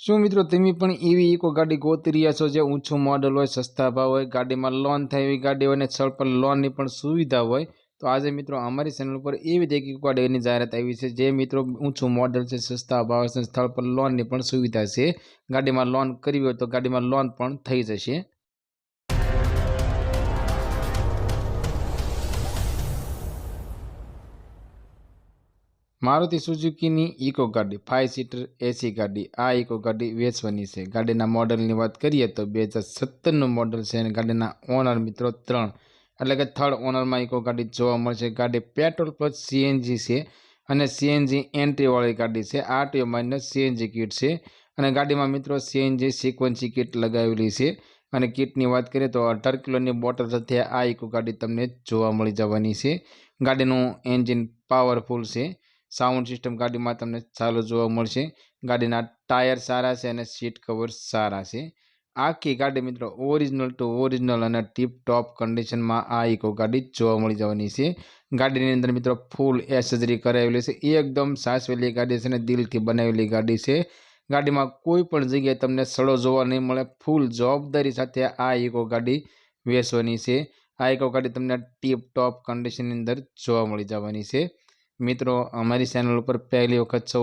શું મિત્રો તમે પણ એવી ઇકો ગાડી ગોતી રહ્યા છો જે ઊંચું મોડલ હોય, સસ્તા ભાવ હોય, ગાડીમાં લોન થાય એવી ગાડી હોય અને સ્થળ પર લોનની પણ સુવિધા હોય? તો આજે મિત્રો અમારી ચેનલ પર એવી જ એક ઇકો ગાડીની જાહેરાત આવી છે જે મિત્રો ઊંચું મોડલ છે, સસ્તા ભાવ છે સ્થળ પર લોનની પણ સુવિધા છે. ગાડીમાં લોન કરવી હોય તો ગાડીમાં લોન પણ થઈ જશે. મારુતિ સુઝુકીની ઇકો ગાડી ફાઇવ સીટર એસી ગાડી, આ ઇકો ગાડી વેચવાની છે. ગાડીના મોડલની વાત કરીએ તો બે હજાર સત્તરનું મોડલ છે અને ગાડીના ઓનર મિત્રો ત્રણ. એટલે કે થર્ડ ઓનરમાં ઇકો ગાડી જોવા મળશે. ગાડી પેટ્રોલ પ્લસ સીએનજી છે અને સીએનજી એન્ટ્રીવાળી ગાડી છે. RTO TO minus CNG kit છે અને ગાડીમાં મિત્રો સીએનજી સિક્વન્સી કિટ લગાવેલી છે. અને કિટની વાત કરીએ તો અઢાર કિલોની બોટલ સાથે આ ઇકો ગાડી તમને જોવા મળી જવાની છે. ગાડીનું એન્જિન પાવરફુલ છે. સાઉન્ડ સિસ્ટમ ગાડીમાં તમને ચાલુ જોવા મળશે. ગાડીના ટાયર સારા છે અને સીટ કવર સારા છે. આખી ગાડી મિત્રો ઓરિજિનલ ટુ ઓરિજિનલ અને ટીપ ટોપ કન્ડિશનમાં આ ઇકો ગાડી જોવા મળી જવાની છે. ગાડીની અંદર મિત્રો ફૂલ એસેસરી કરાવેલી છે. એકદમ સાસવેલી ગાડી છે અને દિલથી બનાવેલી ગાડી છે. ગાડીમાં કોઈ પણ જગ્યાએ તમને સડો જોવા નહીં મળે. ફૂલ જવાબદારી સાથે આ ઇકો ગાડી વેચવાની છે. આ ઇકો ગાડી તમને ટીપ ટોપ કન્ડિશનની અંદર જોવા મળી જવાની છે. મિત્રો, અમારી ચેનલ ઉપર પહેલી વખત છો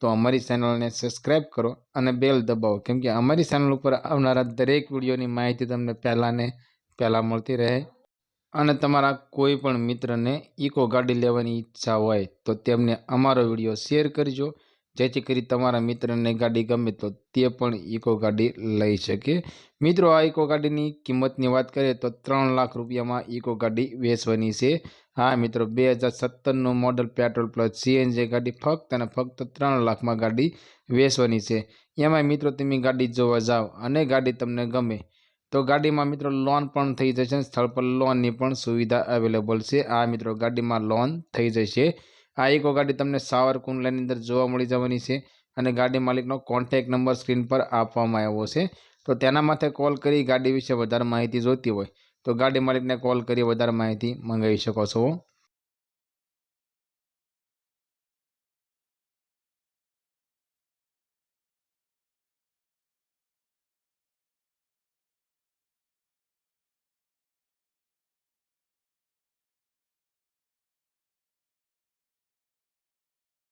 તો અમારી ચેનલને સબસ્ક્રાઈબ કરો અને બેલ દબાવો. કેમ કે અમારી ચેનલ ઉપર આવનારા દરેક વિડીયોની માહિતી તમને પહેલાંને પહેલાં મળતી રહે. અને તમારા કોઈ પણ મિત્રને ઇકો ગાડી લેવાની ઈચ્છા હોય તો તેમને અમારો વીડિયો શેર કરજો. જેથી કરી તમારા મિત્રને ગાડી ગમે તો તે પણ ઇકો ગાડી લઈ શકે. મિત્રો, આ ઇકો ગાડીની કિંમતની વાત કરીએ તો ત્રણ લાખ રૂપિયામાં ઇકો ગાડી વેચવાની છે. હા, મિત્રો, બે હજાર સત્તરનું મોડલ પેટ્રોલ પ્લસ સીએનજી ગાડી ફક્ત અને ફક્ત ત્રણ લાખમાં ગાડી વેચવાની છે. એમાંય મિત્રો, તમે ગાડી જોવા જાઓ અને ગાડી તમને ગમે તો ગાડીમાં મિત્રો, લોન પણ થઈ જશે સ્થળ પર લોનની પણ સુવિધા અવેલેબલ છે. આ મિત્રો, ગાડીમાં લોન થઈ જશે. આ ઇકો ગાડી તમને સાવર કુંડલાની અંદર જોવા મળી જવાની છે અને ગાડી માલિકનો કોન્ટેક નંબર સ્ક્રીન પર આપવામાં આવ્યો છે. તો તેના માથે કોલ કરી ગાડી વિશે વધારે માહિતી જોઈતી હોય તો ગાડી માલિકને કોલ કરી વધારે માહિતી મંગાવી શકો છો.